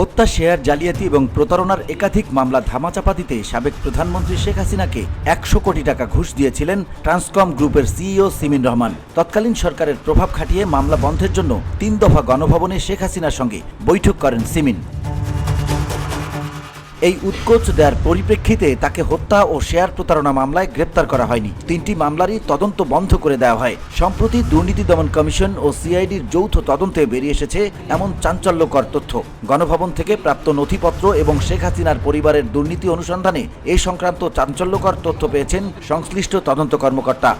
হত্যা, শেয়ার, জালিয়াতি এবং প্রতারণার একাধিক মামলা ধামাচাপা দিতে সাবেক প্রধানমন্ত্রী শেখ হাসিনাকে একশো কোটি টাকা ঘুষ দিয়েছিলেন ট্রান্সকম গ্রুপের সিইও সিমিন রহমান। তৎকালীন সরকারের প্রভাব খাটিয়ে মামলা বন্ধের জন্য তিন দফা গণভবনে শেখ হাসিনার সঙ্গে বৈঠক করেন সিমিন। এই উৎকোচ দেওয়ার পরিপ্রেক্ষিতে তাকে হত্যা ও শেয়ার প্রতারণা মামলায় গ্রেপ্তার করা হয়নি। তিনটি মামলারই তদন্ত বন্ধ করে দেওয়া হয়। সম্প্রতি দুর্নীতি দমন কমিশন ও সিআইডির যৌথ তদন্তে বেরিয়ে এসেছে এমন চাঞ্চল্যকর তথ্য। গণভবন থেকে প্রাপ্ত নথিপত্র এবং শেখ হাসিনার পরিবারের দুর্নীতি অনুসন্ধানে এ সংক্রান্ত চাঞ্চল্যকর তথ্য পেয়েছেন সংশ্লিষ্ট তদন্ত কর্মকর্তা।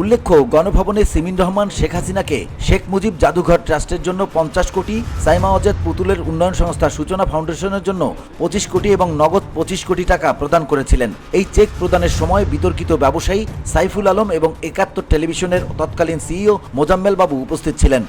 উল্লেখ্য, গণভবনে সিমিন রহমান, শেখ হাসিনাকে শেখ মুজিব জাদুঘর ট্রাস্টের জন্য পঞ্চাশ কোটি, সাইমা অজেদ পুতুলের উন্নয়ন সংস্থা সূচনা ফাউন্ডেশনের জন্য পঁচিশ কোটি এবং নগদ পঁচিশ কোটি টাকা প্রদান করেছিলেন। এই চেক প্রদানের সময় বিতর্কিত ব্যবসায়ী সাইফুল আলম এবং একাত্তর টেলিভিশনের তৎকালীন সিইও মোজাম্মেল বাবু উপস্থিত ছিলেন।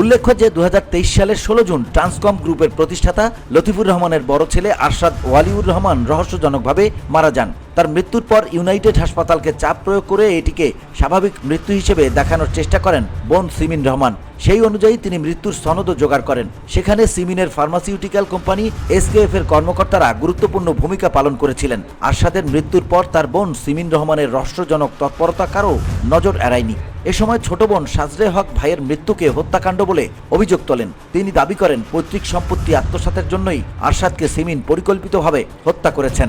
উল্লেখ্য যে, দুহাজার তেইশ সালের ষোলো জুন ট্রান্সকম গ্রুপের প্রতিষ্ঠাতা লতিফুর রহমানের বড় ছেলে আরশাদ ওয়ালিউর রহমান রহস্যজনকভাবে মারা যান। তার মৃত্যুর পর ইউনাইটেড হাসপাতালকে চাপ প্রয়োগ করে এটিকে স্বাভাবিক মৃত্যু হিসেবে দেখানোর চেষ্টা করেন বোন সিমিন রহমান। সেই অনুযায়ী তিনি মৃত্যুর সনদও জোগাড় করেন। সেখানে সিমিনের ফার্মাসিউটিক্যাল কোম্পানি এসকেএফ এর কর্মকর্তারা গুরুত্বপূর্ণ ভূমিকা পালন করেছিলেন। আরশাদের মৃত্যুর পর তার বোন সিমিন রহমানের রহস্যজনক তৎপরতা কারও নজর এড়ায়নি। এ সময় ছোট বোন সাজরে হক ভাইয়ের মৃত্যুকে হত্যাকাণ্ড বলে অভিযোগ তোলেন। তিনি দাবি করেন, পৈতৃক সম্পত্তি আত্মসাতের জন্যই আরশাদকে সিমিন পরিকল্পিতভাবে হত্যা করেছেন।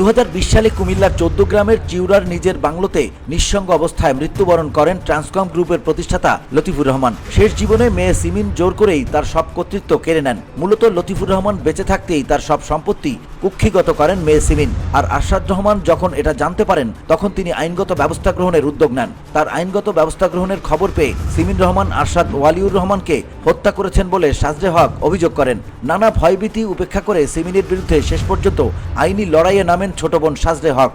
দু হাজার বিশ সালে কুমিল্লার চোদ্দ গ্রামের চিউরার নিজের বাংলোতে নিঃসঙ্গ অবস্থায় মৃত্যুবরণ করেন ট্রান্সকম গ্রুপের প্রতিষ্ঠাতা লতিফুর রহমান। শেষ জীবনে মেয়ে সিমিন জোর করেই তার সব কর্তৃত্ব কেড়ে নেন। মূলত লতিফুর রহমান বেঁচে থাকতেই তার সব সম্পত্তি কুক্ষিগত করেন মেয়ে সিমিন। আর আশাদ রহমান যখন এটা জানতে পারেন, তখন তিনি আইনগত ব্যবস্থা গ্রহণের উদ্যোগ নেন। তার আইনগত ব্যবস্থা গ্রহণের খবর পেয়ে সিমিন রহমান, আরশাদ ওয়ালিউর রহমানকে হত্যা করেছেন বলে সাজরে হক অভিযোগ করেন। নানা ভয়ভীতি উপেক্ষা করে সিমিনের বিরুদ্ধে শেষ পর্যন্ত আইনি লড়াইয়ে নামেন ছোট বোন সাজরে হক।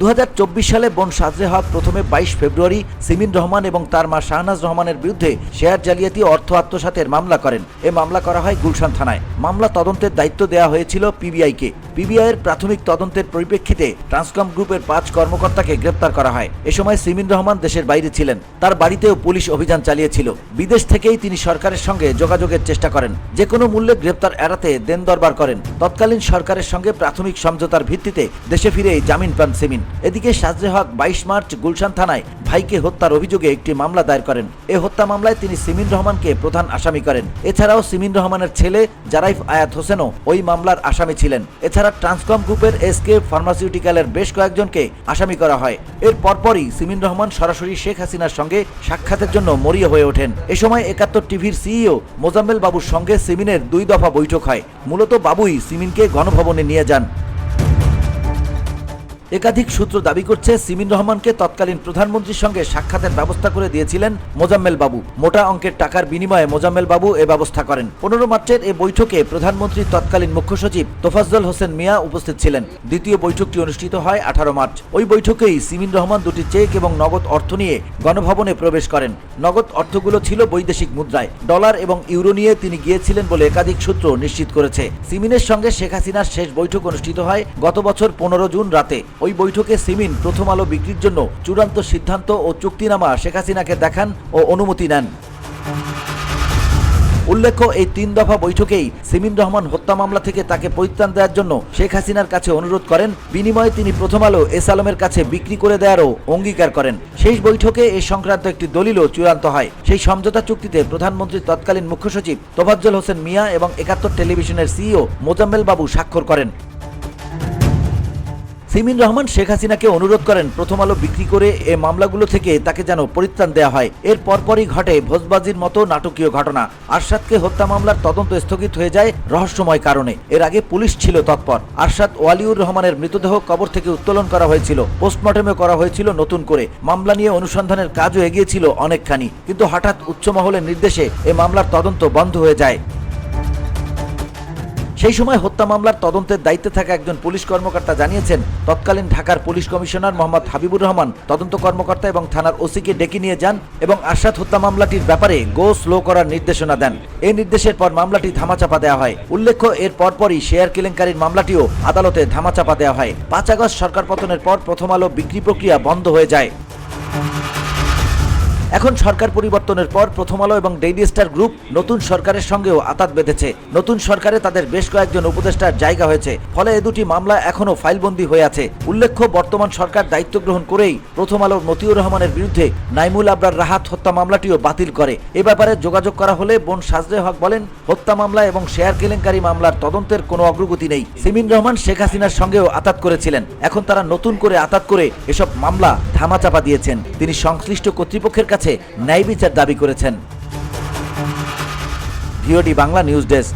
দু হাজার চব্বিশ সালে বোন সাজরে হক প্রথমে বাইশ ফেব্রুয়ারি সিমিন রহমান এবং তার মা শাহনাজ রহমানের বিরুদ্ধে শেয়ার জালিয়াতি অর্থ আত্মসাতের মামলা করেন। এ মামলা করা হয় গুলশান থানায়। মামলা তদন্তের দায়িত্ব দেওয়া হয়েছিল পিবিআইকে। পিবিআইয়ের প্রাথমিক তদন্তের পরিপ্রেক্ষিতে ট্রান্সকম গ্রুপের পাঁচ কর্মকর্তাকে গ্রেপ্তার করা হয়। এ সময় সিমিন রহমান দেশের বাইরে ছিলেন। তার বাড়িতেও পুলিশ অভিযান চালিয়েছিল। বিদেশ থেকেই তিনি সরকারের সঙ্গে যোগাযোগের চেষ্টা করেন। যে কোনো মূল্যে গ্রেপ্তার এড়াতে দেন দরবার করেন। তৎকালীন সরকারের সঙ্গে প্রাথমিক সমঝোতার ভিত্তিতে দেশে ফিরে জামিন পান সিমিন। এদিকে সাজরে হক বাইশ মার্চ গুলশান থানায় ভাইকে হত্যার অভিযোগে একটি মামলা দায়ের করেন। এ হত্যা মামলায় তিনি সিমিন রহমানকে প্রধান আসামি করেন। এছাড়াও সিমিন রহমানের ছেলে জারাইফ আয়াত হোসেনও ওই মামলার আসামি ছিলেন। এছাড়া ট্রান্সকম গ্রুপের এসকে ফার্মাসিউটিক্যালের বেশ কয়েকজনকে আসামি করা হয়। এর পরপরই সিমিন রহমান সরাসরি শেখ হাসিনার সঙ্গে সাক্ষাতের জন্য মরিয়া হয়ে ওঠেন। এ সময় একাত্তর টিভির সিইও মোজাম্মেল বাবুর সঙ্গে সিমিনের দুই দফা বৈঠক হয়। মূলত বাবুই সিমিনকে গণভবনে নিয়ে যান। একাধিক সূত্র দাবি করছে সিমিন রহমানকে তৎকালীন প্রধানমন্ত্রীর সঙ্গে সাক্ষাতের ব্যবস্থা করে দিয়েছিলেন মোজাম্মেল বাবু। মোটা অঙ্কের টাকার বিনিময়ে মোজাম্মেল বাবু এ ব্যবস্থা করেন। পনেরো মার্চের এ বৈঠকে প্রধানমন্ত্রীর তৎকালীন মুখ্য সচিব তোফাজ্জল হোসেন মিয়া উপস্থিত ছিলেন। দ্বিতীয় বৈঠকটি অনুষ্ঠিত হয় আঠারো মার্চ। ওই বৈঠকেই সিমিন রহমান দুটি চেক এবং নগদ অর্থ নিয়ে গণভবনে প্রবেশ করেন। নগদ অর্থগুলো ছিল বৈদেশিক মুদ্রায়। ডলার এবং ইউরো নিয়ে তিনি গিয়েছিলেন বলে একাধিক সূত্র নিশ্চিত করেছে। সিমিনের সঙ্গে শেখ হাসিনার শেষ বৈঠক অনুষ্ঠিত হয় গত বছর পনেরো জুন রাতে। ওই বৈঠকে সিমিন প্রথম আলো বিক্রির জন্য চূড়ান্ত সিদ্ধান্ত ও চুক্তিনামা শেখ হাসিনাকে দেখান ও অনুমতি নেন। উল্লেখ্য, এই তিন দফা বৈঠকেই সিমিন রহমান হত্যা মামলা থেকে তাকে পরিত্রাণ দেওয়ার জন্য শেখ হাসিনার কাছে অনুরোধ করেন। বিনিময়ে তিনি প্রথম আলো এস আলমের কাছে বিক্রি করে দেওয়ারও অঙ্গীকার করেন। শেষ বৈঠকে এ সংক্রান্ত একটি দলিলও চূড়ান্ত হয়। সেই সমঝোতা চুক্তিতে প্রধানমন্ত্রীর তৎকালীন মুখ্য সচিব তোফাজ্জল হোসেন মিয়া এবং একাত্তর টেলিভিশনের সিইও মোজাম্মেল বাবু স্বাক্ষর করেন। সিমিন রহমান, শেখ হাসিনাকে অনুরোধ করেন প্রথম আলো বিক্রি করে এ মামলাগুলো থেকে তাকে যেন পরিত্রাণ দেওয়া হয়। এর পরপরই ঘটে ভোজবাজির মতো নাটকীয় ঘটনা। আরশাদকে হত্যা মামলার তদন্ত স্থগিত হয়ে যায় রহস্যময় কারণে। এর আগে পুলিশ ছিল তৎপর। আরশাদ ওয়ালিউর রহমানের মৃতদেহ কবর থেকে উত্তোলন করা হয়েছিল। পোস্টমর্টমে করা হয়েছিল নতুন করে। মামলা নিয়ে অনুসন্ধানের কাজও এগিয়েছিল অনেকখানি। কিন্তু হঠাৎ উচ্চ মহলের নির্দেশে এ মামলার তদন্ত বন্ধ হয়ে যায়। সেই সময় হত্যা মামলার তদন্তের দায়িত্বে থাকা একজন পুলিশ কর্মকর্তা জানিয়েছেন, তৎকালীন ঢাকার পুলিশ কমিশনার মোহাম্মদ হাবিবুর রহমান তদন্ত কর্মকর্তা এবং থানার ওসিকে ডেকে নিয়ে যান এবং আশাদ হত্যা মামলাটির ব্যাপারে গো স্লো করার নির্দেশনা দেন। এই নির্দেশের পর মামলাটি ধামাচাপা দেওয়া হয়। উল্লেখ্য, এর পরপরই শেয়ার কেলেঙ্কারির মামলাটিও আদালতে ধামাচাপা দেওয়া হয়। পাঁচ আগস্ট সরকার পতনের পর প্রথম আলো বিক্রি প্রক্রিয়া বন্ধ হয়ে যায়। এখন সরকার পরিবর্তনের পর প্রথম আলো এবং ডেইলি স্টার গ্রুপ নতুন সরকারের সঙ্গেও আতাত বেঁধেছে। নতুন সরকারে তাদের বেশ কয়েকজন উপদেষ্টার জায়গা হয়েছে। ফলে এ দুটি মামলা এখনও ফাইলবন্দি হয়ে আছে। উল্লেখ্য, বর্তমান সরকার দায়িত্ব গ্রহণ করেই প্রথম আলোর মতিউর রহমানের বিরুদ্ধে নাইমুল আবরার রাহাত হত্যা মামলাটিও বাতিল করে। এ ব্যাপারে যোগাযোগ করা হলে বোন সাজরে হক বলেন, হত্যা মামলা এবং শেয়ার কেলেঙ্কারি মামলার তদন্তের কোনো অগ্রগতি নেই। সিমিন রহমান, শেখ হাসিনার সঙ্গেও আতাত করেছিলেন। এখন তারা নতুন করে আতাত করে এসব মামলা ধামাচাপা দিয়েছেন। তিনি সংশ্লিষ্ট কর্তৃপক্ষের কাছে ন্যায় বিচার দাবি করেছেন। VOD Bangla news desk.